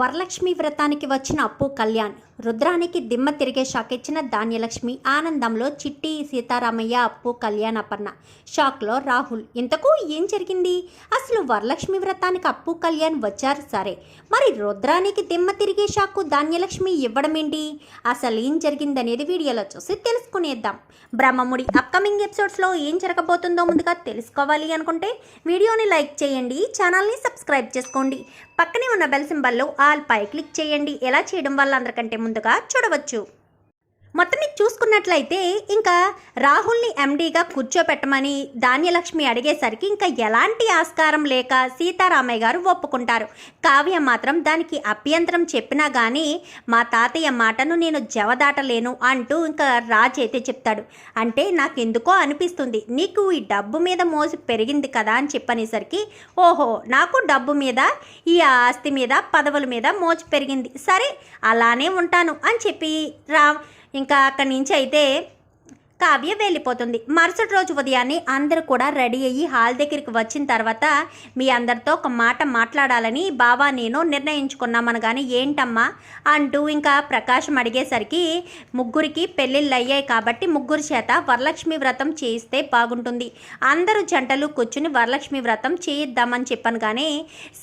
వరలక్ష్మి వ్రతానికి వచ్చిన అప్పు కళ్యాణ్. రుద్రానికి దిమ్మ తిరిగే షాక్ ఇచ్చిన ధాన్యలక్ష్మి ఆనందంలో చిట్టి సీతారామయ్య అప్పు కళ్యాణ్ అపర్ణ. షాక్లో రాహుల్ ఇంతకు ఏం జరిగింది? అసలు వరలక్ష్మి వ్రతానికి అప్పు కళ్యాణ్ వచ్చారు సరే. మరి రుద్రానికి దిమ్మ తిరిగే షాకు ధాన్యలక్ష్మి ఇవ్వడం ఏంటి అసలు ఏం జరిగిందనేది వీడియోలో చూసి తెలుసుకునేద్దాం. బ్రహ్మముడి అప్కమింగ్ ఎపిసోడ్స్లో ఏం జరగబోతుందో ముందుగా తెలుసుకోవాలి అనుకుంటే వీడియోని లైక్ చేయండి ఛానల్ని సబ్స్క్రైబ్ చేసుకోండి. పక్కనే ఉన్న బెల్ సింబల్లో ఆల్ పై క్లిక్ చేయండి. ఎలా చేయడం వల్ల అందరికంటే ముందుగా చూడవచ్చు. మొత్తం చూసుకున్నట్లయితే ఇంకా రాహుల్ని ఎండీగా కూర్చోపెట్టమని ధాన్యలక్ష్మి అడిగేసరికి ఇంకా ఎలాంటి ఆస్కారం లేక సీతారామయ్య గారు ఒప్పుకుంటారు. కావ్య మాత్రం దానికి అభ్యంతరం చెప్పినా కానీ మా తాతయ్య మాటను నేను జవదాటలేను అంటూ ఇంకా రాజైతే అయితే చెప్తాడు. అంటే నాకు ఎందుకో అనిపిస్తుంది. నీకు ఈ డబ్బు మీద మోసి పెరిగింది కదా అని చెప్పనేసరికి ఓహో నాకు డబ్బు మీద ఈ ఆస్తి మీద పదవుల మీద మోచి పెరిగింది. సరే అలానే ఉంటాను అని చెప్పి రా ఇంకా అక్కడి నుంచి అయితే కావ్య వెళ్ళిపోతుంది. మరుసటి రోజు ఉదయాన్నే అందరూ కూడా రెడీ అయ్యి హాల్ దగ్గరికి వచ్చిన తర్వాత మీ అందరితో ఒక మాట మాట్లాడాలని బావా నేను నిర్ణయించుకున్నామని కానీ ఏంటమ్మా? అంటూ ఇంకా ప్రకాశం అడిగేసరికి ముగ్గురికి పెళ్ళిళ్ళు అయ్యాయి కాబట్టి ముగ్గురు చేత వరలక్ష్మి వ్రతం చేయిస్తే బాగుంటుంది. అందరూ జంటలు కూర్చుని వరలక్ష్మి వ్రతం చేయిద్దామని చెప్పాను కానీ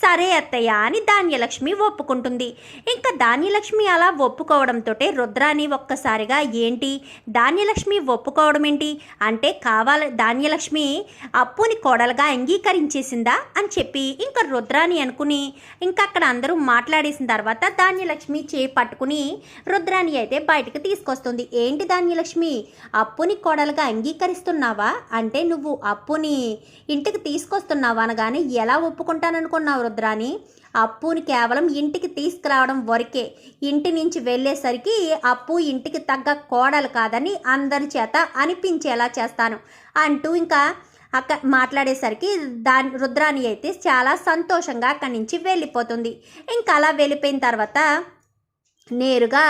సరే అత్తయ్య అని ధాన్యలక్ష్మి ఒప్పుకుంటుంది. ఇంకా ధాన్యలక్ష్మి అలా ఒప్పుకోవడంతో రుద్రాని ఒక్కసారిగా ఏంటి? ధాన్యలక్ష్మి ఒప్పు ఒప్పుకోవడం ఏంటి? అంటే కావాలి ధాన్యలక్ష్మి అప్పుని కోడలుగా అంగీకరించేసిందా అని చెప్పి ఇంకా రుద్రాని అనుకుని ఇంకా అక్కడ అందరూ మాట్లాడేసిన తర్వాత ధాన్యలక్ష్మి చేయి పట్టుకుని రుద్రాని అయితే బయటకు తీసుకొస్తుంది. ఏంటి ధాన్యలక్ష్మి? అప్పుని కోడలుగా అంగీకరిస్తున్నావా? అంటే నువ్వు అప్పుని ఇంటికి తీసుకొస్తున్నావా అనగానే ఎలా ఒప్పుకుంటాననుకున్నావు రుద్రాని? అప్పుని కేవలం ఇంటికి తీసుకురావడం వరకే. ఇంటి నుంచి వెళ్ళేసరికి అప్పు ఇంటికి తగ్గ కోడలు కాదని అందరి చేత అనిపించేలా చేస్తాను అంటూ ఇంకా అక్క మాట్లాడేసరికి దాని రుద్రాణి అయితే చాలా సంతోషంగా అక్కడి నుంచి వెళ్ళిపోతుంది. ఇంకా అలా వెళ్ళిపోయిన తర్వాత నేరుగా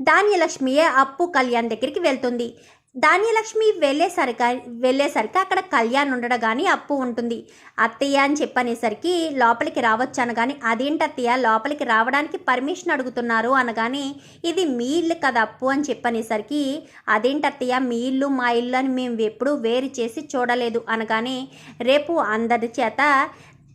ధాన్యలక్ష్మియే అప్పు కళ్యాణ్ దగ్గరికి వెళ్తుంది. ధాన్యలక్ష్మి వెళ్ళేసరికి వెళ్ళేసరికి అక్కడ కళ్యాణ్ ఉండడం కానీ అప్పు ఉంటుంది. అత్తయ్య అని చెప్పనేసరికి లోపలికి రావచ్చు అనగాని అదేంటి అత్తయ్య? లోపలికి రావడానికి పర్మిషన్ అడుగుతున్నారు అనగాని ఇది మీ ఇల్లు కదా అప్పు అని చెప్పనేసరికి అదేంటి అత్తయ్య? మీ ఇల్లు మా ఇల్లు అని మేము ఎప్పుడూ వేరు చేసి చూడలేదు అనగానే రేపు అందరి చేత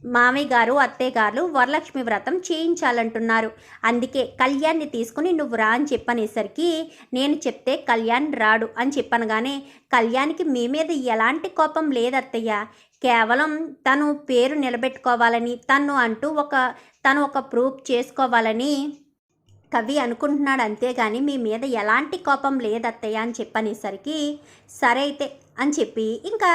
మామయ్య గారు అత్తయ్యగారు వరలక్ష్మి వ్రతం చేయించాలంటున్నారు. అందుకే కళ్యాణ్ని తీసుకుని నువ్వు రా అని చెప్పనేసరికి నేను చెప్తే కళ్యాణ్ రాడు అని చెప్పనగానే కళ్యాణ్కి మీ మీద ఎలాంటి కోపం లేదత్తయ్య. కేవలం తను పేరు నిలబెట్టుకోవాలని తను అంటూ ఒక తను ఒక ప్రూఫ్ చేసుకోవాలని కవి అనుకుంటున్నాడు. అంతేగాని మీ మీద ఎలాంటి కోపం లేదత్తయ్య అని చెప్పనేసరికి సరే అయితే అని చెప్పి ఇంకా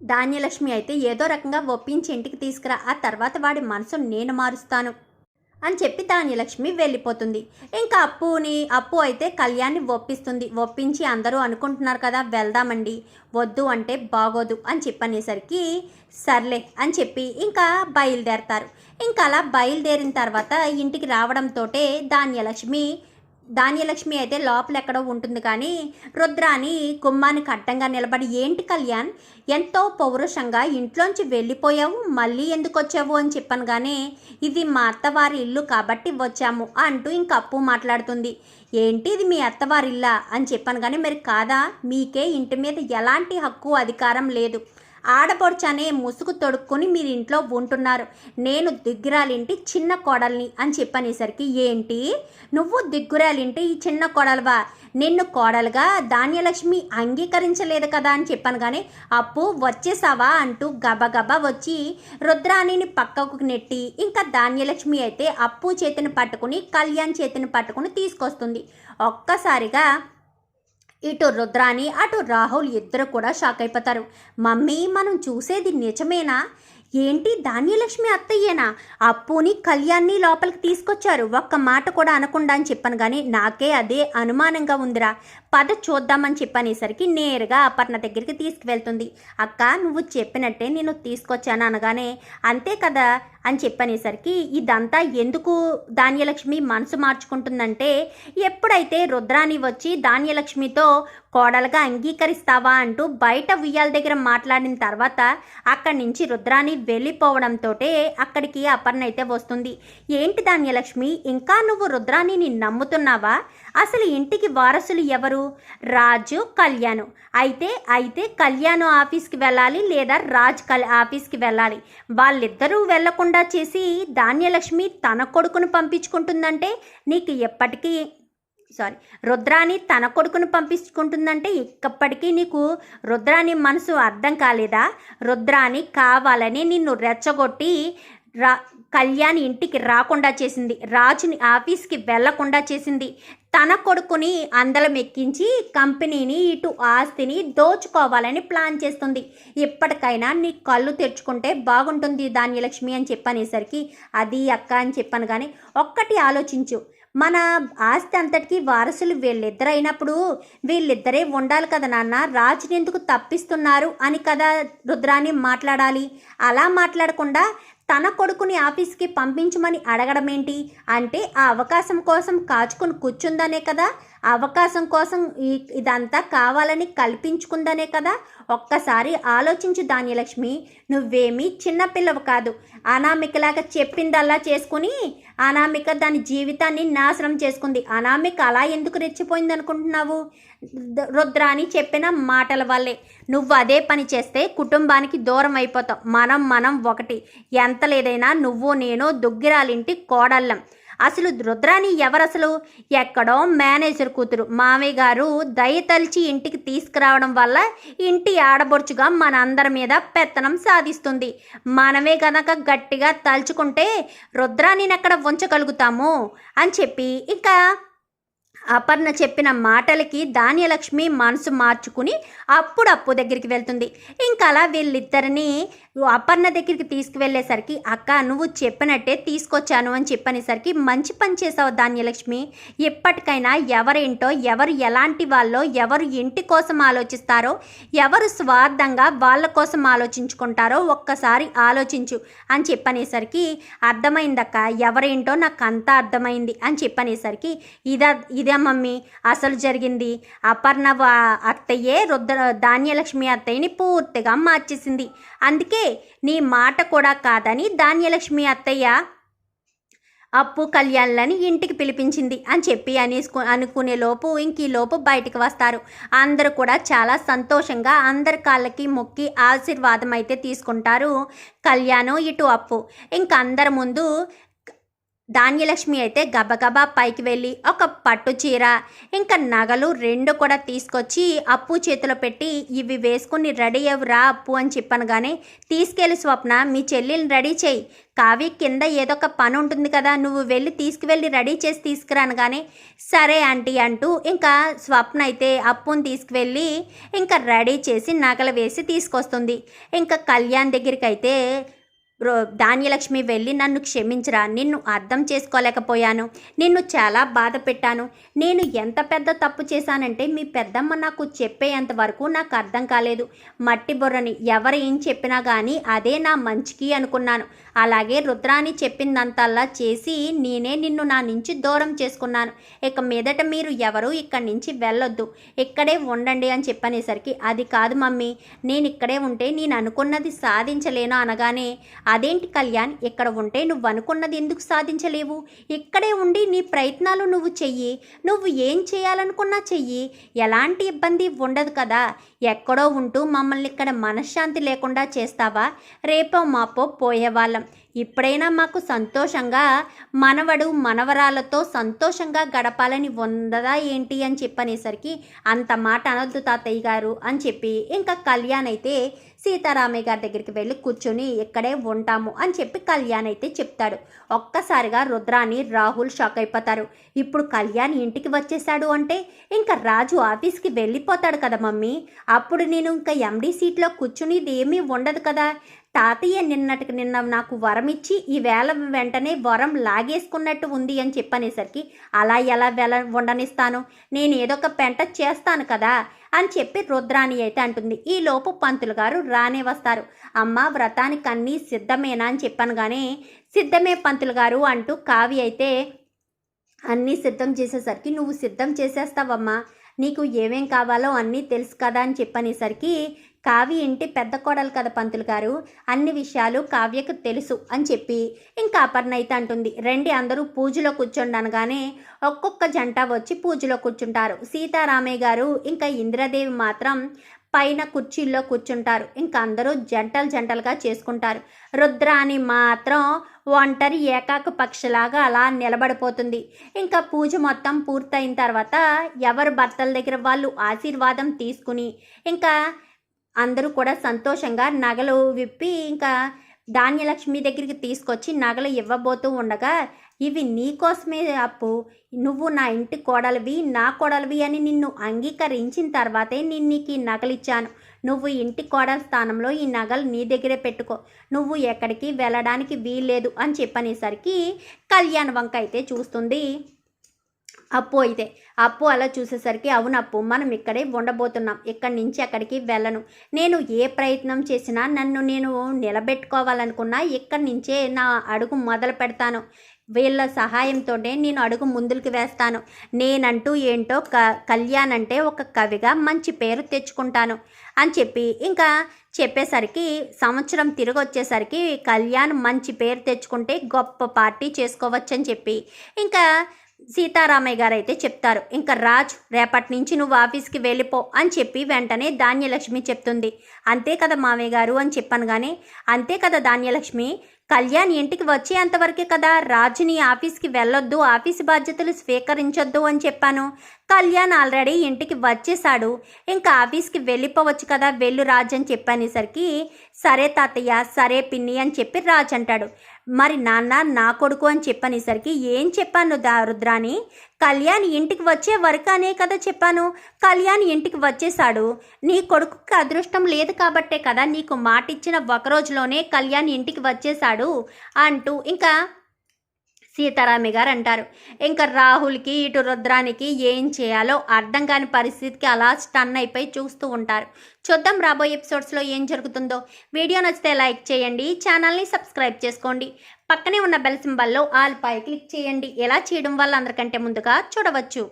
ధాన్యలక్ష్మి అయితే ఏదో రకంగా ఒప్పించి ఇంటికి తీసుకురా ఆ తర్వాత వాడి మనసు నేను మారుస్తాను అని చెప్పి ధాన్యలక్ష్మి వెళ్ళిపోతుంది. ఇంకా అప్పుని అప్పు అయితే కళ్యాణ్ని ఒప్పిస్తుంది. ఒప్పించి అందరూ అనుకుంటున్నారు కదా వెళ్దామండి వద్దు అంటే బాగోదు అని చెప్పనేసరికి సర్లే అని చెప్పి ఇంకా బయలుదేరతారు. ఇంకా అలా బయలుదేరిన తర్వాత ఇంటికి రావడంతో ధాన్యలక్ష్మి ధాన్యలక్ష్మి అయితే లోపల ఎక్కడో ఉంటుంది కానీ రుద్రాని గుమ్మానికి అడ్డంగా నిలబడి ఏంటి కళ్యాణ్ ఎంతో పౌరుషంగా ఇంట్లోంచి వెళ్ళిపోయావు మళ్ళీ ఎందుకు వచ్చావు అని చెప్పాను కానీ ఇది మా అత్తవారి ఇల్లు కాబట్టి వచ్చాము అంటూ ఇంక అప్పు మాట్లాడుతుంది. ఏంటి ఇది మీ అత్తవారి ఇల్లా? అని చెప్పాను కానీ మరి కాదా మీకే ఇంటి మీద ఎలాంటి హక్కు అధికారం లేదు. ఆడపడుచనే ముసుగు తొడుక్కొని మీరు ఇంట్లో ఉంటున్నారు. నేను దిగ్గురాలింటి చిన్న కోడల్ని అని చెప్పనేసరికి ఏంటి? నువ్వు దిగ్గురాలింటి ఈ చిన్న కోడలువా? నిన్ను కోడలుగా ధాన్యలక్ష్మి అంగీకరించలేదు కదా అని చెప్పాను కానీ అప్పు వచ్చేసావా అంటూ గబగబా వచ్చి రుద్రాణిని పక్కకు నెట్టి ఇంకా ధాన్యలక్ష్మి అయితే అప్పు చేతిని పట్టుకుని కళ్యాణ్ చేతిని పట్టుకుని తీసుకొస్తుంది. ఒక్కసారిగా ఇటు రుద్రాని అటు రాహుల్ ఇద్దరు కూడా షాక్ అయిపోతారు. మమ్మీ మనం చూసేది నిజమేనా? ఏంటి ధాన్యలక్ష్మి అత్తయ్యేనా? అప్పుని కళ్యాణ్ని లోపలికి తీసుకొచ్చారు. ఒక్క మాట కూడా అనకుండా అని చెప్పాను కానీ నాకే అదే అనుమానంగా ఉందిరా. పద చూద్దామని చెప్పనేసరికి నేరుగా అపర్ణ దగ్గరికి తీసుకువెళ్తుంది. అక్క నువ్వు చెప్పినట్టే నేను తీసుకొచ్చాను అనగానే అంతే కదా? అని చెప్పనేసరికి ఇదంతా ఎందుకు ధాన్యలక్ష్మి మనసు మార్చుకుంటుందంటే ఎప్పుడైతే రుద్రాని వచ్చి ధాన్యలక్ష్మితో కోడలుగా అంగీకరిస్తావా అంటూ బయట ఉయ్యాల దగ్గర మాట్లాడిన తర్వాత అక్కడి నుంచి రుద్రాని వెళ్ళిపోవడంతో అక్కడికి అపర్ణ అయితే వస్తుంది. ఏంటి ధాన్యలక్ష్మి ఇంకా నువ్వు రుద్రాణిని నమ్ముతున్నావా? అసలు ఇంటికి వారసులు ఎవరు? రాజు కళ్యాణ్. అయితే అయితే కళ్యాణ్ ఆఫీస్కి వెళ్ళాలి లేదా రాజ్ కల్ ఆఫీస్కి వెళ్ళాలి? వాళ్ళిద్దరూ వెళ్ళకుండా చేసి ధాన్యలక్ష్మి తన కొడుకును పంపించుకుంటుందంటే నీకు ఎప్పటికీ సారీ రుద్రాని తన కొడుకును పంపించుకుంటుందంటే ఇప్పటికీ నీకు రుద్రాని మనసు అర్థం కాలేదా? రుద్రాని కావాలని నిన్ను రెచ్చగొట్టి రా కళ్యాణ్ ఇంటికి రాకుండా చేసింది. రాజుని ఆఫీస్కి వెళ్ళకుండా చేసింది. తన కొడుకుని అందలం ఎక్కించి కంపెనీని ఇటు ఆస్తిని దోచుకోవాలని ప్లాన్ చేస్తుంది. ఇప్పటికైనా నీ కళ్ళు తెరుచుకుంటే బాగుంటుంది ధాన్యలక్ష్మి అని చెప్పనేసరికి అది అక్క అని చెప్పాను కానీ ఒక్కటి ఆలోచించు. మన ఆస్తి అంతటికీ వారసులు వీళ్ళిద్దరైనప్పుడు వీళ్ళిద్దరే ఉండాలి కదా నాన్న రాజుని ఎందుకు తప్పిస్తున్నారు అని కదా రుద్రాని మాట్లాడాలి. అలా మాట్లాడకుండా తన కొడుకుని ఆఫీస్కి పంపించమని అడగడం ఏంటి అంటే ఆ అవకాశం కోసం కాచుకుని కూర్చుందనే కదా? అవకాశం కోసం ఈ ఇదంతా కావాలని కల్పించుకుందనే కదా? ఒక్కసారి ఆలోచించు ధాన్యలక్ష్మి. నువ్వేమీ చిన్నపిల్లవు కాదు. అనామికలాగా చెప్పిందల్లా చేసుకుని అనామిక దాని జీవితాన్ని నాశనం చేసుకుంది. అనామిక అలా ఎందుకు రెచ్చిపోయింది అనుకుంటున్నావు ద- రుద్రాని చెప్పిన మాటల వల్లే. నువ్వు అదే పని చేస్తే కుటుంబానికి దూరం అయిపోతావు. మనం మనం ఒకటి. ఎంత లేదైనా నువ్వు నేను దుగ్గిరాలింటి కోడళ్ళం. అసలు రుద్రాని ఎవరసలు? ఎక్కడో మేనేజర్ కూతురు మామయ్య గారు దయతలిచి ఇంటికి తీసుకురావడం వల్ల ఇంటి ఆడబొడుచుగా మనందరి మీద పెత్తనం సాధిస్తుంది. మనమే గనక గట్టిగా తలుచుకుంటే రుద్రానిని ఎక్కడ ఉంచగలుగుతాము? అని చెప్పి ఇంకా అపర్ణ చెప్పిన మాటలకి ధాన్యలక్ష్మి మనసు మార్చుకుని అప్పుడు అప్పు దగ్గరికి వెళ్తుంది. ఇంకా అలా వీళ్ళిద్దరిని అపర్ణ దగ్గరికి తీసుకువెళ్ళేసరికి అక్క నువ్వు చెప్పినట్టే తీసుకొచ్చాను అని చెప్పనేసరికి మంచి పని చేసావు ధాన్యలక్ష్మి. ఎప్పటికైనా ఎవరేంటో ఎవరు ఎలాంటి వాళ్ళో ఎవరు ఇంటి కోసం ఆలోచిస్తారో ఎవరు స్వార్థంగా వాళ్ళ కోసం ఆలోచించుకుంటారో ఒక్కసారి ఆలోచించు అని చెప్పనేసరికి అర్థమైందక్క ఎవరేంటో నాకు అంతా అర్థమైంది అని చెప్పనేసరికి ఇదా ఇదే మమ్మీ అసలు జరిగింది. అపర్ణ వా- అత్తయ్యే రుద్ర ధాన్యలక్ష్మి అత్తయ్యని పూర్తిగా మార్చేసింది. అందుకే నీ మాట కూడా కాదని ధాన్యలక్ష్మి అత్తయ్య అప్పు కళ్యాణ్లని ఇంటికి పిలిపించింది అని చెప్పి అనేసుకు అనుకునే లోపు ఇంక లోపు బయటికి వస్తారు. అందరూ కూడా చాలా సంతోషంగా అందరి కాళ్ళకి మొక్కి ఆశీర్వాదం అయితే తీసుకుంటారు కళ్యాణం ఇటు అప్పు. ఇంక అందరి ముందు ధాన్యలక్ష్మి అయితే గబగబా పైకి వెళ్ళి ఒక పట్టు చీర ఇంకా నగలు రెండు కూడా తీసుకొచ్చి అప్పు చేతిలో పెట్టి ఇవి వేసుకుని రెడీ అవ్వరా అప్పు అని చెప్పనగానే తీసుకెళ్ళి స్వప్న మీ చెల్లెల్ని రెడీ చేయి. కావి కింద ఏదో ఒక పని ఉంటుంది కదా నువ్వు వెళ్ళి తీసుకువెళ్ళి రెడీ చేసి తీసుకురాను కానీ సరే ఆంటీ అంటూ ఇంకా స్వప్న అయితే అప్పుని తీసుకువెళ్ళి ఇంకా రెడీ చేసి నగలు వేసి తీసుకొస్తుంది. ఇంకా కళ్యాణ్ దగ్గరికి అయితే ధాన్యలక్ష్మి వెళ్ళి నన్ను క్షమించరా నిన్ను అర్థం చేసుకోలేకపోయాను నిన్ను చాలా బాధ పెట్టాను. నేను ఎంత పెద్ద తప్పు చేశానంటే మీ పెద్దమ్మ నాకు చెప్పేంత వరకు నాకు అర్థం కాలేదు. మట్టి బుర్రని ఎవరు ఏం చెప్పినా కానీ అదే నా మంచికి అనుకున్నాను. అలాగే రుద్రాని చెప్పిందంతల్లా చేసి నేనే నిన్ను నా నుంచి దూరం చేసుకున్నాను. ఇక మీదట మీరు ఎవరు ఇక్కడి నుంచి వెళ్ళొద్దు. ఇక్కడే ఉండండి అని చెప్పనేసరికి అది కాదు మమ్మీ నేను ఇక్కడే ఉంటే నేను అనుకున్నది సాధించలేను అనగానే అదేంటి కళ్యాణ్? ఇక్కడ ఉంటే నువ్వు అనుకున్నది ఎందుకు సాధించలేవు? ఇక్కడే ఉండి నీ ప్రయత్నాలు నువ్వు చెయ్యి. నువ్వు ఏం చేయాలనుకున్నా చెయ్యి. ఎలాంటి ఇబ్బంది ఉండదు కదా. ఎక్కడో ఉంటూ మమ్మల్ని ఇక్కడ మనశ్శాంతి లేకుండా చేస్తావా? రేపో మాపో పోయేవాళ్ళం. ఇప్పుడైనా మాకు సంతోషంగా మనవడు మనవరాలతో సంతోషంగా గడపాలని ఉందదా ఏంటి అని చెప్పనేసరికి అంత మాట అనొద్దు తాతయ్య గారు అని చెప్పి ఇంకా కళ్యాణ్ అయితే సీతారామయ్య గారి దగ్గరికి వెళ్ళి కూర్చొని ఇక్కడే ఉంటాము అని చెప్పి కళ్యాణ్ అయితే చెప్తాడు. ఒక్కసారిగా రుద్రాని రాహుల్ షాక్ అయిపోతారు. ఇప్పుడు కళ్యాణ్ ఇంటికి వచ్చేసాడు అంటే ఇంకా రాజు ఆఫీస్కి వెళ్ళిపోతాడు కదా మమ్మీ. అప్పుడు నేను ఇంకా ఎండీ సీట్లో కూర్చునేది ఏమీ ఉండదు కదా. తాతయ్య నిన్నటికి నిన్న నాకు వరం ఇచ్చి ఈ వేళ వెంటనే వరం లాగేసుకున్నట్టు ఉంది అని చెప్పనేసరికి అలా ఎలా వెల ఉండనిస్తాను? నేను ఏదో ఒక పెంట చేస్తాను కదా. అని చెప్పి రుద్రాణి అయితే అంటుంది. ఈ లోపు పంతులు గారు రానే వస్తారు. అమ్మ వ్రతానికి అన్నీ సిద్ధమేనా అని చెప్పాను కానీ సిద్ధమే పంతులు గారు అంటూ కావి అయితే అన్నీ సిద్ధం చేసేసరికి నువ్వు సిద్ధం చేసేస్తావమ్మా. నీకు ఏమేం కావాలో అన్నీ తెలుసు కదా అని చెప్పనేసరికి కావ్య ఇంటి పెద్ద కోడలు కదా పంతులు గారు. అన్ని విషయాలు కావ్యకు తెలుసు అని చెప్పి. ఇంకా అపర్ణ అయితే అంటుంది రండి అందరూ పూజలో కూర్చోండి అనగానే ఒక్కొక్క జంట వచ్చి పూజలో కూర్చుంటారు. సీతారామయ్య గారు ఇంకా ఇంద్రదేవి మాత్రం పైన కుర్చీల్లో కూర్చుంటారు. ఇంకా అందరూ జంటలు జంటలుగా చేసుకుంటారు. రుద్రాని మాత్రం ఒంటరి ఏకాక పక్షిలాగా అలా నిలబడిపోతుంది. ఇంకా పూజ మొత్తం పూర్తయిన తర్వాత ఎవరు భర్తల దగ్గర వాళ్ళు ఆశీర్వాదం తీసుకుని ఇంకా అందరూ కూడా సంతోషంగా నగలు విప్పి ఇంకా ధాన్యలక్ష్మి దగ్గరికి తీసుకొచ్చి నగలు ఇవ్వబోతూ ఉండగా ఇవి నీకోసమే అప్పు. నువ్వు నా ఇంటి కోడలివి నా కోడలివి అని నిన్ను అంగీకరించిన తర్వాతే నేను నీకు ఈ నగలిచ్చాను నువ్వు ఇంటి కోడల స్థానంలో ఈ నగలు నీ దగ్గరే పెట్టుకో. నువ్వు ఎక్కడికి వెళ్ళడానికి వీల్లేదు అని చెప్పనేసరికి కళ్యాణ్ వంక అయితే చూస్తుంది. అప్పు అయితే అప్పు అలా చూసేసరికి అవును అప్పు మనం ఇక్కడే ఉండబోతున్నాం ఇక్కడి నుంచి అక్కడికి వెళ్ళను. నేను ఏ ప్రయత్నం చేసినా నన్ను నేను నిలబెట్టుకోవాలనుకున్నా ఇక్కడి నుంచే నా అడుగు మొదలు పెడతాను. వీళ్ళ సహాయంతోనే నేను అడుగు ముందుకు వేస్తాను. నేనంటూ ఏంటో క కళ్యాణ్ అంటే ఒక కవిగా మంచి పేరు తెచ్చుకుంటాను అని చెప్పి ఇంకా చెప్పేసరికి సంవత్సరం తిరిగి వచ్చేసరికి కళ్యాణ్ మంచి పేరు తెచ్చుకుంటే గొప్ప పార్టీ చేసుకోవచ్చని చెప్పి ఇంకా సీతారామయ్య గారు అయితే చెప్తారు ఇంకా రాజ్ రేపటి నుంచి నువ్వు ఆఫీస్కి వెళ్ళిపో అని చెప్పి వెంటనే ధాన్యలక్ష్మి చెప్తుంది. అంతే కదా మామయ్య గారు అని చెప్పాను కానీ అంతే కదా ధాన్యలక్ష్మి కళ్యాణ్ ఇంటికి వచ్చేంతవరకే కదా రాజుని ఆఫీస్కి వెళ్ళొద్దు ఆఫీస్ బాధ్యతలు స్వీకరించొద్దు అని చెప్పాను. కళ్యాణ్ ఆల్రెడీ ఇంటికి వచ్చేశాడు ఇంకా ఆఫీస్కి వెళ్ళిపోవచ్చు కదా వెళ్ళు రాజు అని చెప్పనేసరికి సరే తాతయ్య సరే పిన్ని అని చెప్పి రాజు అంటాడు. మరి నాన్న నా కొడుకు అని చెప్పనేసరికి ఏం చెప్పాను దా రుద్రాని కళ్యాణ్ ఇంటికి వచ్చే వరకు అనే కదా చెప్పాను. కళ్యాణ్ ఇంటికి వచ్చేశాడు. నీ కొడుకుకి అదృష్టం లేదు కాబట్టే కదా నీకు మాటిచ్చిన ఒక రోజులోనే కళ్యాణ్ ఇంటికి వచ్చేశాడు అంటూ ఇంకా సీతారామి గారు అంటారు ఇంకా రాహుల్కి ఇటు రుద్రానికి ఏం చేయాలో అర్థం కాని పరిస్థితికి అలా స్టన్ అయిపోయి చూస్తూ ఉంటారు. చూద్దాం రాబోయే ఎపిసోడ్స్లో ఏం జరుగుతుందో. వీడియో నచ్చితే లైక్ చేయండి ఛానల్ని సబ్స్క్రైబ్ చేసుకోండి. పక్కనే ఉన్న బెల్ సింబల్లో ఆల్ పై క్లిక్ చేయండి. ఎలా చేయడం వల్ల అందరికంటే ముందుగా చూడవచ్చు.